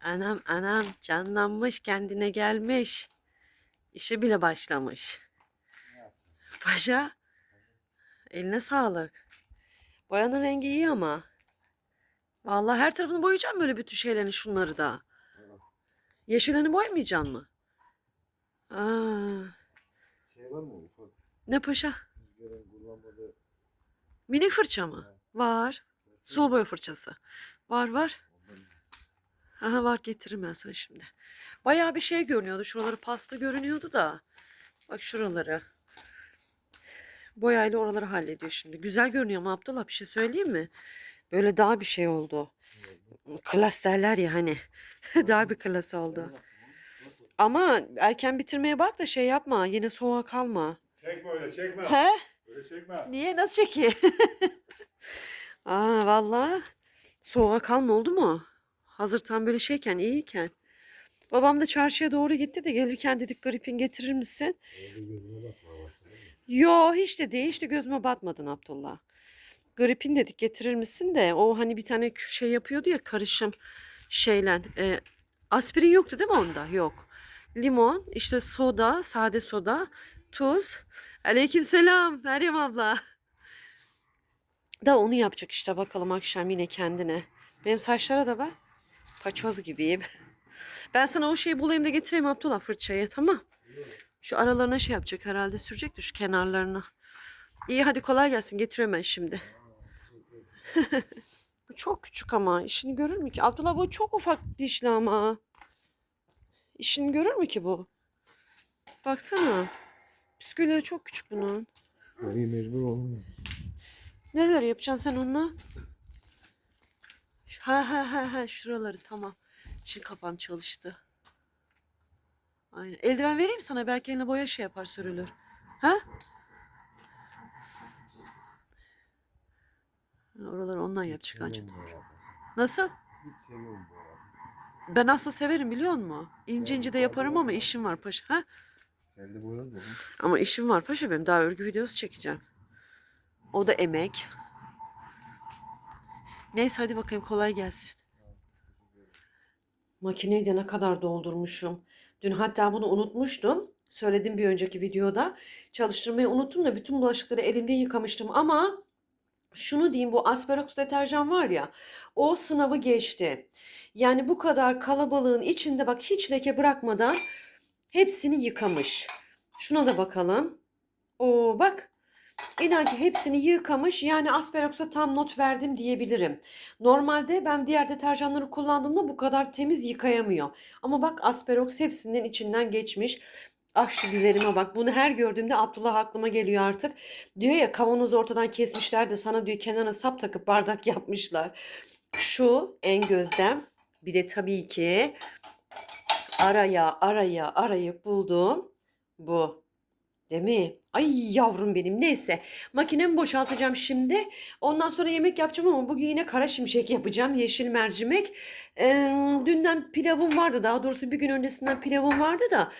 Anam anam canlanmış kendine gelmiş. İşe bile başlamış. Paşa eline sağlık. Boyanın rengi iyi ama. Vallahi her tarafını boyayacağım böyle bütün şeylerini şunları da. Yeşilini boyamayacaksın mı? Aa, Şey var mı ufak ne paşa? Minik fırça mı? Var. Sulu boya fırçası. Var var. Aha var getiririm ben sana şimdi. Bayağı bir şey görünüyordu. Şuraları pasta görünüyordu da. Bak şuraları. Boyayla oraları hallediyor şimdi. Güzel görünüyor ama Abdullah bir şey söyleyeyim mi? Böyle daha bir şey oldu. Klas derler ya hani. daha bir klas oldu. Ama erken bitirmeye bak da şey yapma. Yine soğuğa kalma. Çekme öyle çekme. He? Öyle çekme. Niye? Nasıl çekeyim? Aa vallahi soğuğa kalma oldu mu? Hazır tam böyle şeyken iyiyken. Babam da çarşıya doğru gitti de gelirken dedik gripin getirir misin? Yo hiç de değil hiç de gözüme batmadın Abdullah. Gripin dedik getirir misin de o hani bir tane şey yapıyordu ya karışım şeyle. e, aspirin yoktu değil mi onda? Yok. Limon, işte soda, sade soda, tuz. Aleykümselam Meryem abla. Da onu yapacak işte bakalım akşam yine kendine. Benim saçlara da bak. Paçoz gibiyim. Ben sana o şeyi bulayım da getireyim Abdullah fırçayı tamam. Şu aralarına şey yapacak herhalde sürecek de şu kenarlarına. İyi hadi kolay gelsin getiriyorum ben şimdi. bu çok küçük ama işini görür mü ki? Abdullah bu çok ufak dişli ama. İşini görür mü ki bu? Baksana. Püskülleri çok küçük bunun. Şurayı mecbur olmuyor. Nereleri yapacaksın sen onunla? Ha ha ha ha şuraları tamam. Şimdi kafam çalıştı. Aynen. Eldiven vereyim sana belki eline boya şey yapar sürülür. Ha? Oraları ondan yapacak bu yapmasını. Nasıl? Hiç seviyorum bu yapmasını. Ben aslında severim biliyor musun? İnce ince de yaparım ama işim var paşa. Ha? Kendi da Ama işim var paşa benim. Daha örgü videosu çekeceğim. O da emek. Neyse hadi bakayım kolay gelsin. Makineyi de ne kadar doldurmuşum. Dün hatta bunu unutmuştum. Söyledim bir önceki videoda. Çalıştırmayı unuttum da bütün bulaşıkları elimde yıkamıştım ama şunu diyeyim bu Asperox deterjan var ya o sınavı geçti. Yani bu kadar kalabalığın içinde bak hiç leke bırakmadan hepsini yıkamış. Şuna da bakalım. Oo bak. İnan ki hepsini yıkamış. Yani Asperox'a tam not verdim diyebilirim. Normalde ben diğer deterjanları kullandığımda bu kadar temiz yıkayamıyor. Ama bak Asperox hepsinin içinden geçmiş. Ah şu güzelime bak. Bunu her gördüğümde Abdullah aklıma geliyor artık. Diyor ya kavanozu ortadan kesmişler de sana diyor kenarına sap takıp bardak yapmışlar. Şu en gözlem. Bir de tabii ki araya araya arayıp buldum. Bu. Değil mi? Ay yavrum benim. Neyse. Makinemi boşaltacağım şimdi. Ondan sonra yemek yapacağım ama bugün yine kara şimşek yapacağım. Yeşil mercimek. Ee, dünden pilavım vardı. Daha doğrusu bir gün öncesinden pilavım vardı da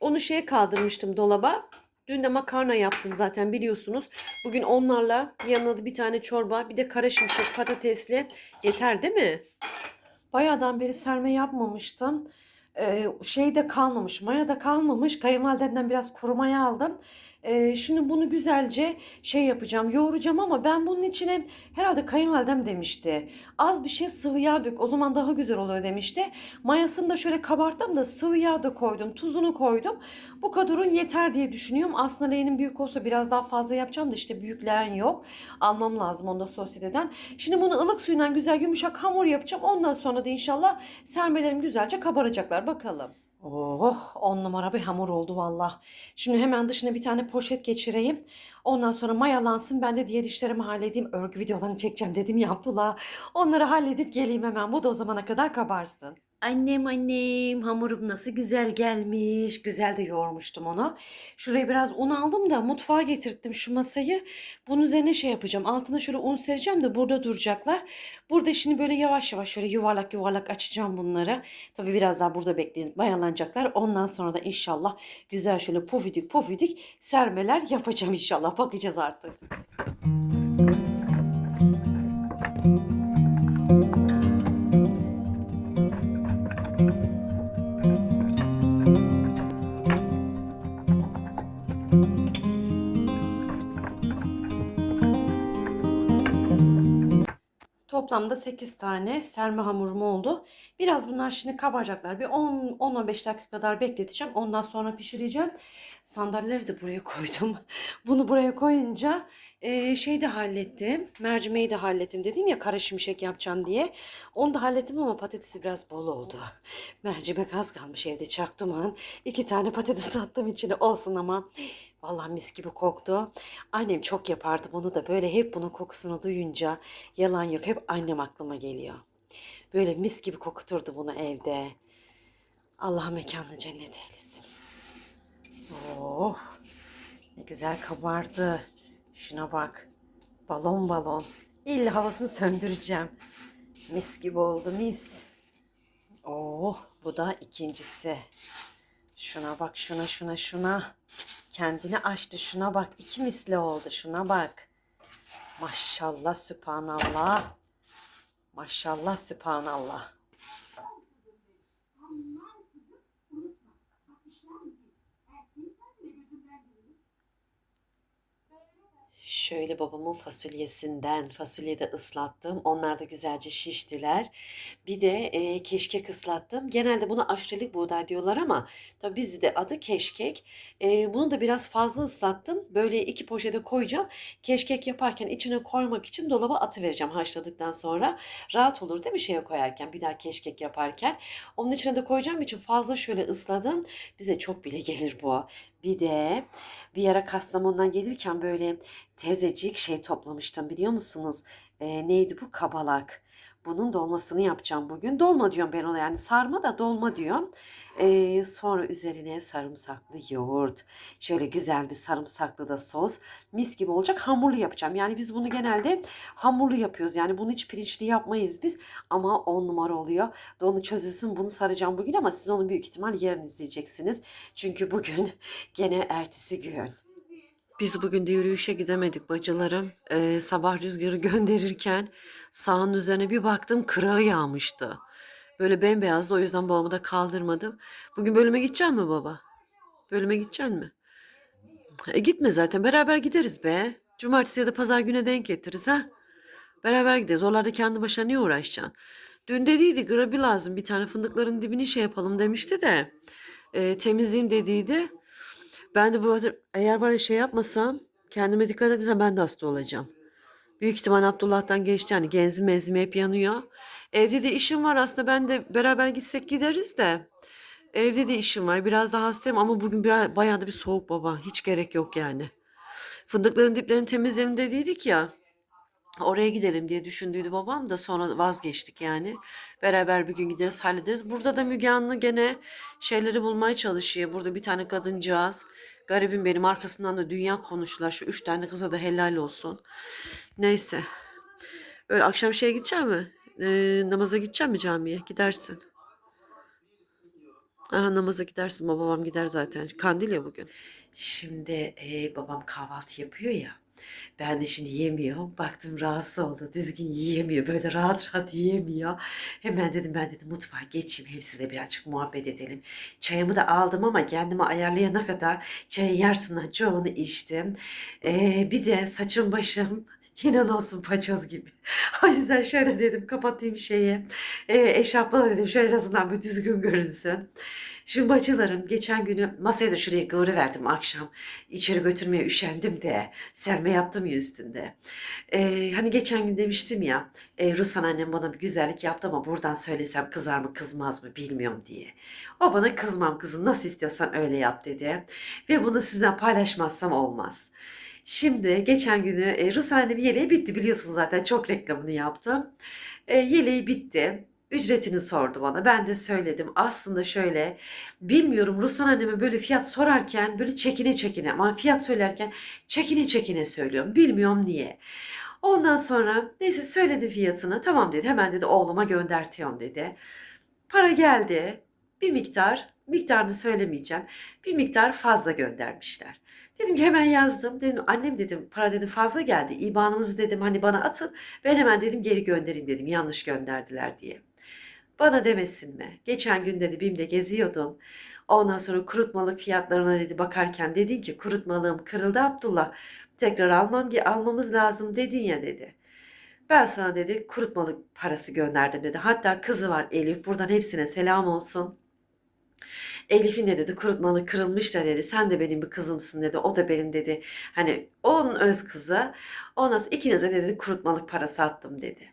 onu şeye kaldırmıştım dolaba. Dün de makarna yaptım zaten biliyorsunuz. Bugün onlarla yanına da bir tane çorba bir de kara şimşek patatesli yeter değil mi? Bayağıdan beri serme yapmamıştım. Ee, şey de kalmamış, maya da kalmamış. Kayınvalidemden biraz kurumaya aldım. Ee, şimdi bunu güzelce şey yapacağım, yoğuracağım ama ben bunun içine herhalde kayınvalidem demişti. Az bir şey sıvı yağ dök, o zaman daha güzel oluyor demişti. Mayasını da şöyle kabarttım da sıvı yağ da koydum, tuzunu koydum. Bu kadarın yeter diye düşünüyorum. Aslında leğenin büyük olsa biraz daha fazla yapacağım da işte büyük leğen yok. Almam lazım onu da sosyeteden. Şimdi bunu ılık suyla güzel yumuşak hamur yapacağım. Ondan sonra da inşallah sermelerim güzelce kabaracaklar. Bakalım. Oh on numara bir hamur oldu valla. Şimdi hemen dışına bir tane poşet geçireyim. Ondan sonra mayalansın ben de diğer işlerimi halledeyim. Örgü videolarını çekeceğim dedim ya Abdullah. Onları halledip geleyim hemen. Bu da o zamana kadar kabarsın. Annem annem hamurum nasıl güzel gelmiş. Güzel de yoğurmuştum onu. Şuraya biraz un aldım da mutfağa getirttim şu masayı. Bunun üzerine şey yapacağım. Altına şöyle un sereceğim de burada duracaklar. Burada şimdi böyle yavaş yavaş şöyle yuvarlak yuvarlak açacağım bunları. Tabii biraz daha burada bekleyin mayalanacaklar. Ondan sonra da inşallah güzel şöyle pofidik pofidik sermeler yapacağım inşallah. Bakacağız artık. Toplamda 8 tane serme hamurum oldu. Biraz bunlar şimdi kabaracaklar. Bir 10-15 dakika kadar bekleteceğim. Ondan sonra pişireceğim. Sandalyeleri de buraya koydum. Bunu buraya koyunca e, şey de hallettim. Mercimeği de hallettim. Dedim ya kara şimşek yapacağım diye. Onu da hallettim ama patatesi biraz bol oldu. Mercimek az kalmış evde çaktım İki tane patates attım içine olsun ama vallahi mis gibi koktu. Annem çok yapardı bunu da böyle hep bunun kokusunu duyunca yalan yok hep annem aklıma geliyor. Böyle mis gibi kokuturdu bunu evde. Allah mekanını cennet eylesin. Oh ne güzel kabardı. Şuna bak. Balon balon. İlla havasını söndüreceğim. Mis gibi oldu mis. Oh bu da ikincisi. Şuna bak şuna şuna şuna. Kendini açtı şuna bak. iki misli oldu şuna bak. Maşallah sübhanallah. Maşallah sübhanallah. Şöyle babamın fasulyesinden fasulyeyi de ıslattım. Onlar da güzelce şiştiler. Bir de e, keşkek ıslattım. Genelde buna aşçılık buğday diyorlar ama tabii bizde adı keşkek. E, bunu da biraz fazla ıslattım. Böyle iki poşete koyacağım. Keşkek yaparken içine koymak için dolaba atıvereceğim haşladıktan sonra. Rahat olur değil mi şeye koyarken bir daha keşkek yaparken. Onun içine de koyacağım için fazla şöyle ısladım. Bize çok bile gelir bu. Bir de bir ara Kastamonu'dan gelirken böyle tezecik şey toplamıştım biliyor musunuz? Ee, neydi bu? Kabalak. Bunun dolmasını yapacağım bugün. Dolma diyorum ben ona yani sarma da dolma diyorum. Ee, sonra üzerine sarımsaklı yoğurt. Şöyle güzel bir sarımsaklı da sos. Mis gibi olacak. Hamurlu yapacağım. Yani biz bunu genelde hamurlu yapıyoruz. Yani bunu hiç pirinçli yapmayız biz. Ama on numara oluyor. Donu çözülsün bunu saracağım bugün ama siz onu büyük ihtimal yarın izleyeceksiniz. Çünkü bugün gene ertesi gün. Biz bugün de yürüyüşe gidemedik bacılarım. Ee, sabah rüzgarı gönderirken sahanın üzerine bir baktım kırağı yağmıştı. Böyle bembeyazdı o yüzden babamı da kaldırmadım. Bugün bölüme gidecek mi baba? Bölüme gidecek mi? E, gitme zaten beraber gideriz be. Cumartesi ya da pazar güne denk getiririz ha. Beraber gideriz. Oralarda kendi başına niye uğraşacaksın? Dün dediydi grabi lazım bir tane fındıkların dibini şey yapalım demişti de. E, temizleyeyim dediydi. Ben de bu arada eğer ya şey yapmasam kendime dikkat etmesem ben de hasta olacağım. Büyük ihtimal Abdullah'tan geçti yani genzim menzim hep yanıyor. Evde de işim var aslında ben de beraber gitsek gideriz de. Evde de işim var biraz daha hastayım ama bugün biraz, bayağı da bir soğuk baba hiç gerek yok yani. Fındıkların diplerini temizleyelim dediydik ya. Oraya gidelim diye düşündüydü babam da sonra vazgeçtik yani. Beraber bir gün gideriz hallederiz. Burada da Müge Anlı gene şeyleri bulmaya çalışıyor. Burada bir tane kadıncağız. Garibim benim arkasından da dünya konuştular. Şu üç tane kıza da helal olsun. Neyse. Öyle akşam şeye gidecek mi? Ee, namaza gidecek mi camiye? Gidersin. Aha, namaza gidersin. Babam gider zaten. Kandil ya bugün. Şimdi e, babam kahvaltı yapıyor ya. Ben de şimdi yemiyorum. Baktım rahatsız oldu. Düzgün yiyemiyor. Böyle rahat rahat yiyemiyor. Hemen dedim ben dedim mutfağa geçeyim. Hem size birazcık muhabbet edelim. Çayımı da aldım ama kendimi ayarlayana kadar çayın yarısından çoğunu içtim. Ee, bir de saçım başım İnan olsun paçoz gibi. O yüzden şöyle dedim kapatayım şeyi. E, eşarpla dedim şöyle en azından bir düzgün görünsün. Şu bacılarım geçen günü masaya da şuraya verdim akşam. İçeri götürmeye üşendim de serme yaptım ya üstünde. E, hani geçen gün demiştim ya e, Rusan annem bana bir güzellik yaptı ama buradan söylesem kızar mı kızmaz mı bilmiyorum diye. O bana kızmam kızım nasıl istiyorsan öyle yap dedi. Ve bunu sizden paylaşmazsam olmaz. Şimdi geçen günü e, Rus annemi yeleği bitti biliyorsunuz zaten çok reklamını yaptım. E, yeleği bitti. Ücretini sordu bana. Ben de söyledim. Aslında şöyle bilmiyorum Ruslan anneme böyle fiyat sorarken böyle çekine çekine ama fiyat söylerken çekine çekine söylüyorum. Bilmiyorum niye. Ondan sonra neyse söyledi fiyatını. Tamam dedi. Hemen dedi oğluma göndertiyorum dedi. Para geldi. Bir miktar, miktarını söylemeyeceğim. Bir miktar fazla göndermişler. Dedim ki hemen yazdım. Dedim annem dedim para dedim fazla geldi. İbanınızı dedim hani bana atın. Ben hemen dedim geri göndereyim dedim. Yanlış gönderdiler diye. Bana demesin mi? Geçen gün dedi BİM'de geziyordun. Ondan sonra kurutmalık fiyatlarına dedi bakarken dedin ki kurutmalığım kırıldı Abdullah. Tekrar almam almamız lazım dedin ya dedi. Ben sana dedi kurutmalık parası gönderdim dedi. Hatta kızı var Elif. Buradan hepsine selam olsun. Elif'in de dedi kurutmalık kırılmış da dedi. Sen de benim bir kızımsın dedi. O da benim dedi. Hani onun öz kızı. Ondan sonra ikinize de dedi kurutmalık parası attım dedi.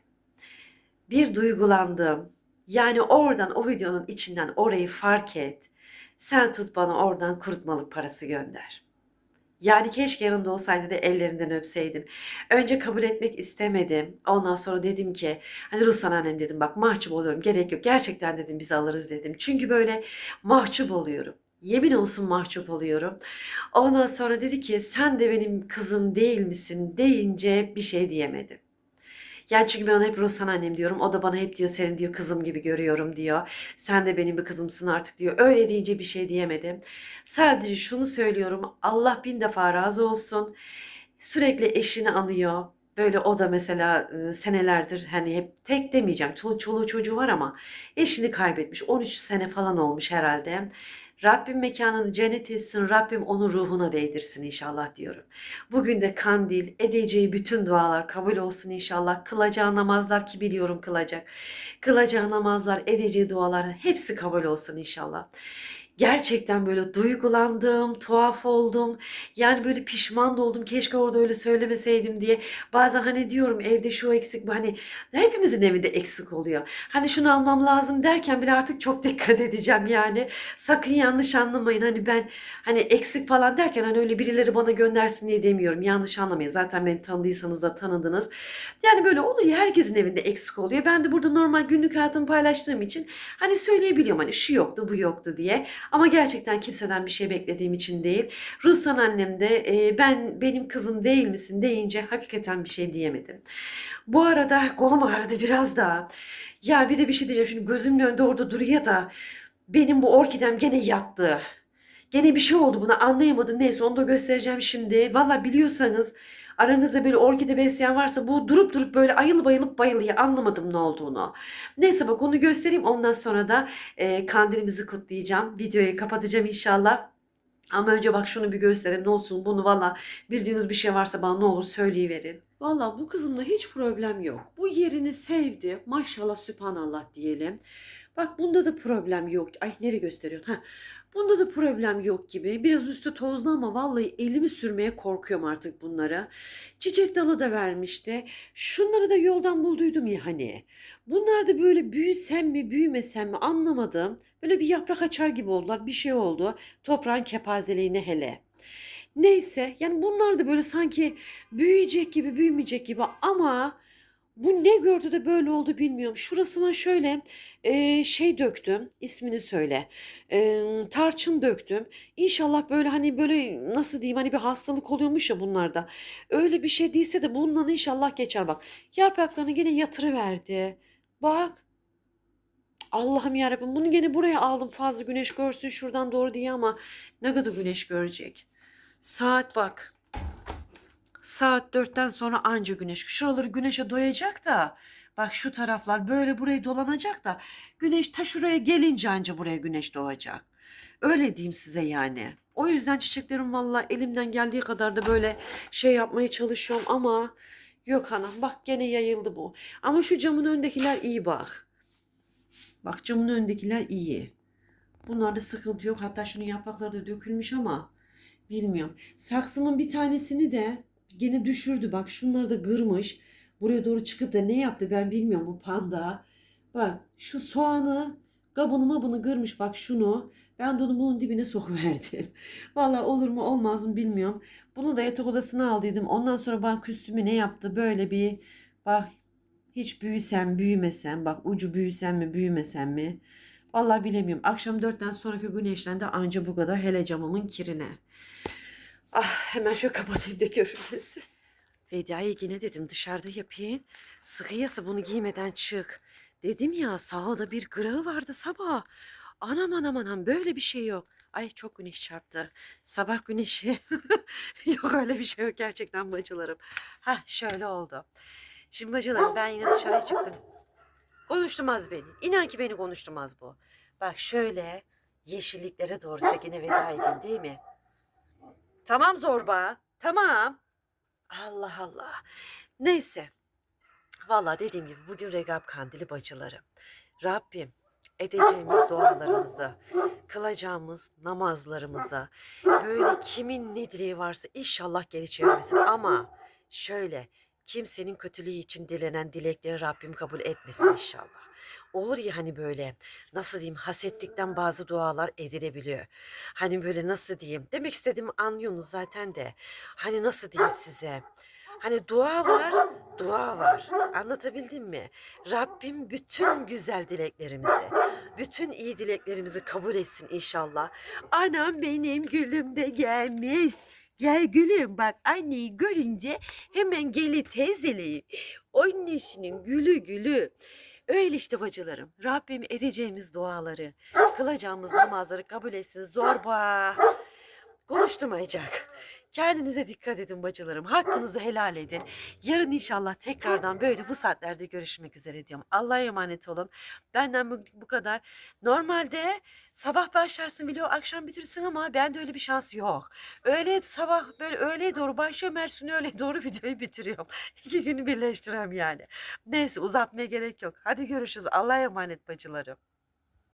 Bir duygulandım. Yani oradan o videonun içinden orayı fark et. Sen tut bana oradan kurutmalık parası gönder. Yani keşke yanımda olsaydı da ellerinden öpseydim. Önce kabul etmek istemedim. Ondan sonra dedim ki hani Ruslan annem dedim bak mahcup oluyorum gerek yok. Gerçekten dedim biz alırız dedim. Çünkü böyle mahcup oluyorum. Yemin olsun mahcup oluyorum. Ondan sonra dedi ki sen de benim kızım değil misin deyince bir şey diyemedim. Yani çünkü ben ona hep Ruslan annem diyorum. O da bana hep diyor seni diyor kızım gibi görüyorum diyor. Sen de benim bir kızımsın artık diyor. Öyle deyince bir şey diyemedim. Sadece şunu söylüyorum. Allah bin defa razı olsun. Sürekli eşini anıyor. Böyle o da mesela senelerdir hani hep tek demeyeceğim. Çoluğu, çoluğu çocuğu var ama eşini kaybetmiş. 13 sene falan olmuş herhalde. Rabbim mekanını cennet etsin. Rabbim onun ruhuna değdirsin inşallah diyorum. Bugün de kandil, edeceği bütün dualar kabul olsun inşallah. Kılacağı namazlar ki biliyorum kılacak. Kılacağı namazlar, edeceği dualar hepsi kabul olsun inşallah. Gerçekten böyle duygulandım, tuhaf oldum. Yani böyle pişman da oldum. Keşke orada öyle söylemeseydim diye. Bazen hani diyorum evde şu eksik, hani hepimizin evinde eksik oluyor. Hani şunu almam lazım derken bile artık çok dikkat edeceğim yani. Sakın yanlış anlamayın. Hani ben hani eksik falan derken hani öyle birileri bana göndersin diye demiyorum. Yanlış anlamayın. Zaten beni tanıdıysanız da tanıdınız. Yani böyle oluyor. Herkesin evinde eksik oluyor. Ben de burada normal günlük hayatımı paylaştığım için hani söyleyebiliyorum hani şu yoktu bu yoktu diye. Ama gerçekten kimseden bir şey beklediğim için değil. Ruslan annem de e, ben benim kızım değil misin deyince hakikaten bir şey diyemedim. Bu arada kolum ağrıdı biraz daha. Ya bir de bir şey diyeceğim. Şimdi gözümün önünde orada duruyor da benim bu orkidem gene yattı. Gene bir şey oldu buna anlayamadım. Neyse onu da göstereceğim şimdi. Valla biliyorsanız aranızda böyle orkide besleyen varsa bu durup durup böyle ayılıp ayılıp bayılıyor. Anlamadım ne olduğunu. Neyse bak onu göstereyim. Ondan sonra da e, kandilimizi kutlayacağım. Videoyu kapatacağım inşallah. Ama önce bak şunu bir göstereyim ne olsun bunu valla bildiğiniz bir şey varsa bana ne olur söyleyiverin. Valla bu kızımla hiç problem yok. Bu yerini sevdi. Maşallah sübhanallah diyelim. Bak bunda da problem yok. Ay nereye gösteriyorsun? Ha. Bunda da problem yok gibi. Biraz üstü tozlu ama vallahi elimi sürmeye korkuyorum artık bunlara. Çiçek dalı da vermişti. Şunları da yoldan bulduydum ya hani. Bunlar da böyle büyüsem mi büyümesem mi anlamadım. Böyle bir yaprak açar gibi oldular. Bir şey oldu. Toprağın kepazeliğine hele. Neyse yani bunlar da böyle sanki büyüyecek gibi büyümeyecek gibi ama bu ne gördü de böyle oldu bilmiyorum. Şurasına şöyle e, şey döktüm. ismini söyle. E, tarçın döktüm. İnşallah böyle hani böyle nasıl diyeyim hani bir hastalık oluyormuş ya bunlarda. Öyle bir şey değilse de bundan inşallah geçer bak. Yapraklarını gene yatırıverdi. Bak. Allah'ım yarabbim bunu gene buraya aldım fazla güneş görsün şuradan doğru diye ama ne kadar güneş görecek. Saat bak. Saat dörtten sonra anca güneş. Şuraları güneşe doyacak da. Bak şu taraflar böyle burayı dolanacak da. Güneş ta şuraya gelince anca buraya güneş doğacak. Öyle diyeyim size yani. O yüzden çiçeklerim valla elimden geldiği kadar da böyle şey yapmaya çalışıyorum ama yok hanım bak gene yayıldı bu. Ama şu camın önündekiler iyi bak. Bak camın önündekiler iyi. Bunlarda sıkıntı yok. Hatta şunun yaprakları da dökülmüş ama bilmiyorum. Saksımın bir tanesini de gene düşürdü. Bak şunları da kırmış. Buraya doğru çıkıp da ne yaptı ben bilmiyorum bu panda. Bak şu soğanı kabını mabını kırmış bak şunu. Ben de onu bunun dibine sokuverdim. Valla olur mu olmaz mı bilmiyorum. Bunu da yatak odasına aldıydım. Ondan sonra bak üstümü ne yaptı böyle bir bak hiç büyüsem büyümesem bak ucu büyüsem mi büyümesem mi. Vallahi bilemiyorum. Akşam dörtten sonraki güneşten de anca bu kadar hele camımın kirine. Ah hemen şöyle kapatayım da görünmesin. Veda'ya yine dedim dışarıda yapayım. Sıkıyası bunu giymeden çık. Dedim ya sağda bir grağı vardı sabah. Anam anam anam böyle bir şey yok. Ay çok güneş çarptı. Sabah güneşi. yok öyle bir şey yok gerçekten bacılarım. Ha şöyle oldu. Şimdi bacılarım ben yine dışarıya çıktım. Konuşturmaz beni. İnan ki beni konuşturmaz bu. Bak şöyle yeşilliklere doğru Sekin'e veda edin değil mi? Tamam zorba. Tamam. Allah Allah. Neyse. Vallahi dediğim gibi bugün Regab Kandili bacıları. Rabbim edeceğimiz dualarımızı, kılacağımız namazlarımıza, böyle kimin ne dileği varsa inşallah geri çevirmesin. Ama şöyle kimsenin kötülüğü için dilenen dilekleri Rabbim kabul etmesin inşallah. Olur ya hani böyle nasıl diyeyim hasetlikten bazı dualar edilebiliyor. Hani böyle nasıl diyeyim demek istediğimi anlıyorsunuz zaten de. Hani nasıl diyeyim size. Hani dua var, dua var. Anlatabildim mi? Rabbim bütün güzel dileklerimizi, bütün iyi dileklerimizi kabul etsin inşallah. Anam benim gülüm de gelmiş. Gel gülüm bak anneyi görünce hemen geli teyzeleyi. Annesinin gülü gülü. Öyle işte bacılarım. Rabbim edeceğimiz duaları, kılacağımız namazları kabul etsin. Zorba. Konuşturmayacak. Kendinize dikkat edin bacılarım. Hakkınızı helal edin. Yarın inşallah tekrardan böyle bu saatlerde görüşmek üzere diyorum. Allah'a emanet olun. Benden bu, bu kadar. Normalde sabah başlarsın video akşam bitirsin ama bende öyle bir şans yok. Öğle sabah böyle öğleye doğru başlıyorum. Ersun öğleye doğru videoyu bitiriyorum. İki günü birleştirem yani. Neyse uzatmaya gerek yok. Hadi görüşürüz. Allah'a emanet bacılarım.